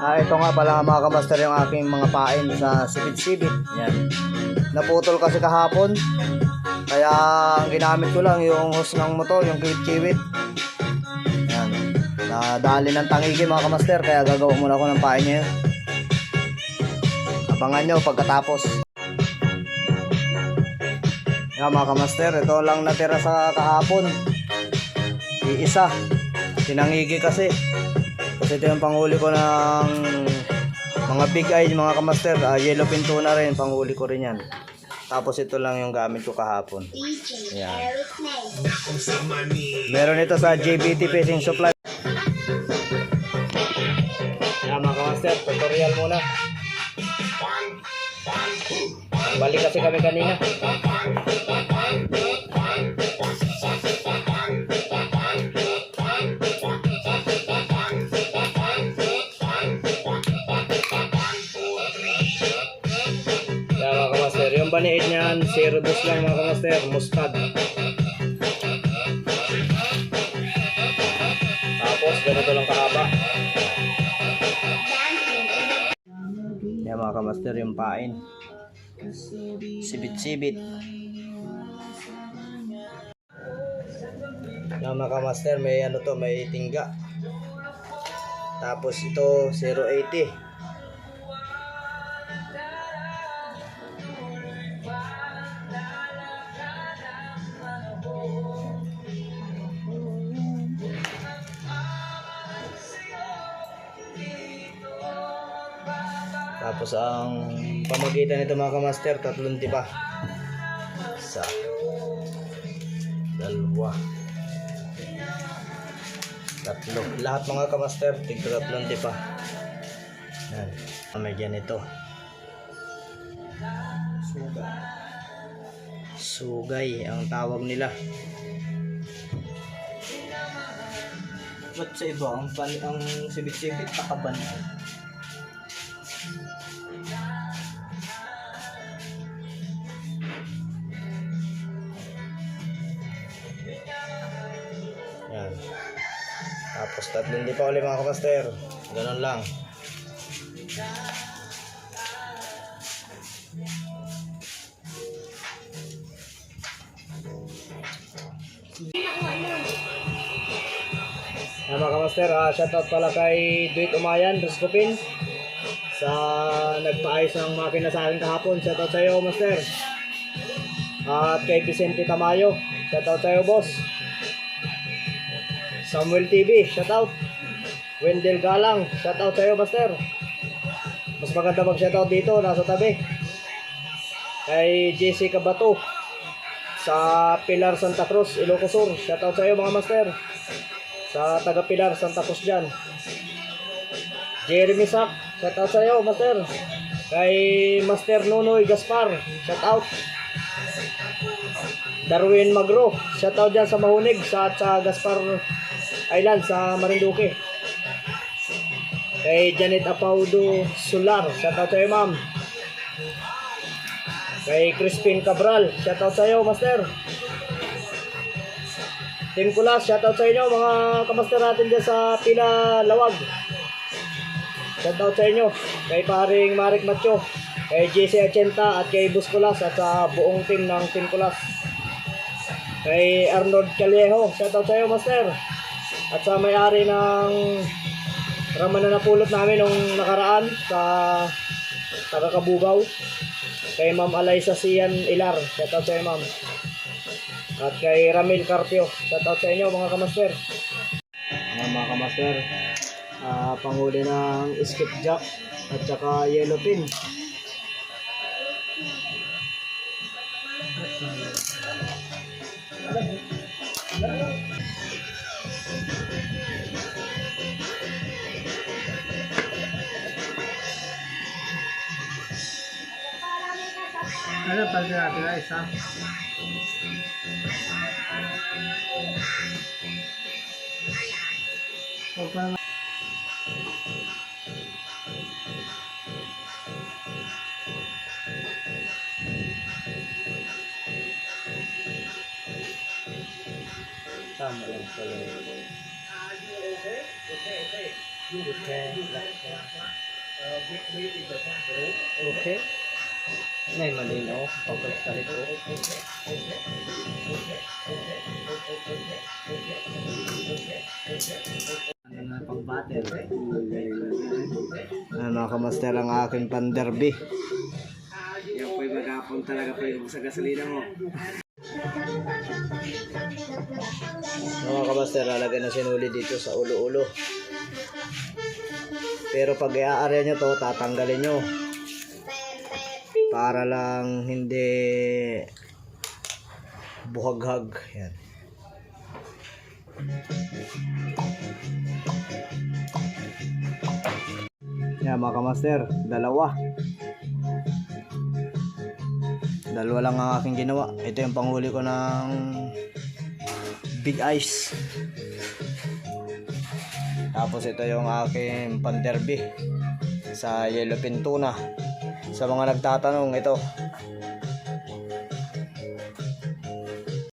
Ah, ito nga pala mga kamaster yung aking mga pain sa sipit-sipit. Yan. Naputol kasi kahapon. Kaya ang ginamit ko lang yung hose ng motor, yung kiwit-kiwit. Yan. Nadali ng tangigi mga kamaster, kaya gagawa muna ako ng pain ngayon. Abangan nyo pagkatapos. Yan mga kamaster, ito lang natira sa kahapon. Iisa. Tinangigi kasi. Kasi ito yung panghuli ko ng mga big eye, mga kamaster. Ah, yellow pintuna rin, panghuli ko rin yan. Tapos ito lang yung gamit ko kahapon. DJ Yan. Eric May. Meron ito sa JBT Fishing Supply. Yan mga kamaster, tutorial muna. Balik kasi kami kanina. 0 dos lang mga kamaster, mustard. Tapos ganito lang kahaba. Yan mga kamaster yung pain. Sibit-sibit. Yan mga kamaster may ano to may tingga. Tapos ito 080. Tapos ang pamagitan nito mga kamaster, tatlong tipa. Isa. Dalawa. Tatlo. Lahat mga kamaster, tigta tatlong tipa. Yan. May ganito. Sugay. Sugay ang tawag nila. Ba't sa iba, ang, ang sibit-sibit, takaban. Yan. Tapos tatlong di pa ulit mga kapaster. Ganun lang. Yan mga kapaster, ah, shoutout pala kay Duit Umayan, Ruskopin. Sa nagpaayos ng makina sa akin kahapon. Shoutout sa iyo, master. At kay Vicente Tamayo. Shoutout sa iyo, boss. Samuel TV, shoutout. Wendell Galang, shoutout sa iyo, master. Mas maganda mag shoutout dito, nasa tabi. Kay JC Cabato sa Pilar Santa Cruz, Ilocos Sur. Shoutout sa iyo mga master. Sa taga Pilar Santa Cruz diyan. Jeremy Sack, shoutout sa iyo, master. Kay Master Nunoy Gaspar, shoutout. Darwin Magro, shoutout dyan sa Mahunig sa, sa Gaspar Island sa Marinduque. Kay Janet Apaudo Solar, shoutout sa iyo ma'am. Kay Crispin Cabral, shoutout sa iyo master. Team Kulas, shoutout sa inyo mga kamaster natin dyan sa Pila Lawag. Shoutout sa inyo. Kay paring Marik Macho, kay JC Achenta at kay Bus Kulas at sa buong team ng Team Kulas. Kay Arnold Callejo, shoutout sa iyo master. At sa may-ari ng raman na napulot namin nung nakaraan sa taga Kabugaw. Kay Ma'am Alaysa Sian Ilar, shoutout sa iyo ma'am. At kay Ramil Carpio, shoutout sa inyo mga kamaster. Mga mga kamaster, ah, panghuli ng skipjack at saka yellow pin. Ano pag natin ay isa? Huwag pa naman. Tama lang pala. Okay. Nay malinaw. Pagkalit ko. Ano na pang battle? Ano mga kamaster ang aking panderby. Yan po'y magapon talaga po yung sa gasolina mo. Mga kamaster, lalagyan na sinuli dito sa ulo-ulo. Pero pag i-aarya nyo to, tatanggalin nyo. Para lang hindi buhaghag. Yan. Yan mga kamaster, dalawa. Dalawa lang ang aking ginawa. Ito yung panghuli ko ng big ice. Tapos ito yung aking panderby sa yellowfin tuna. Sa mga nagtatanong, ito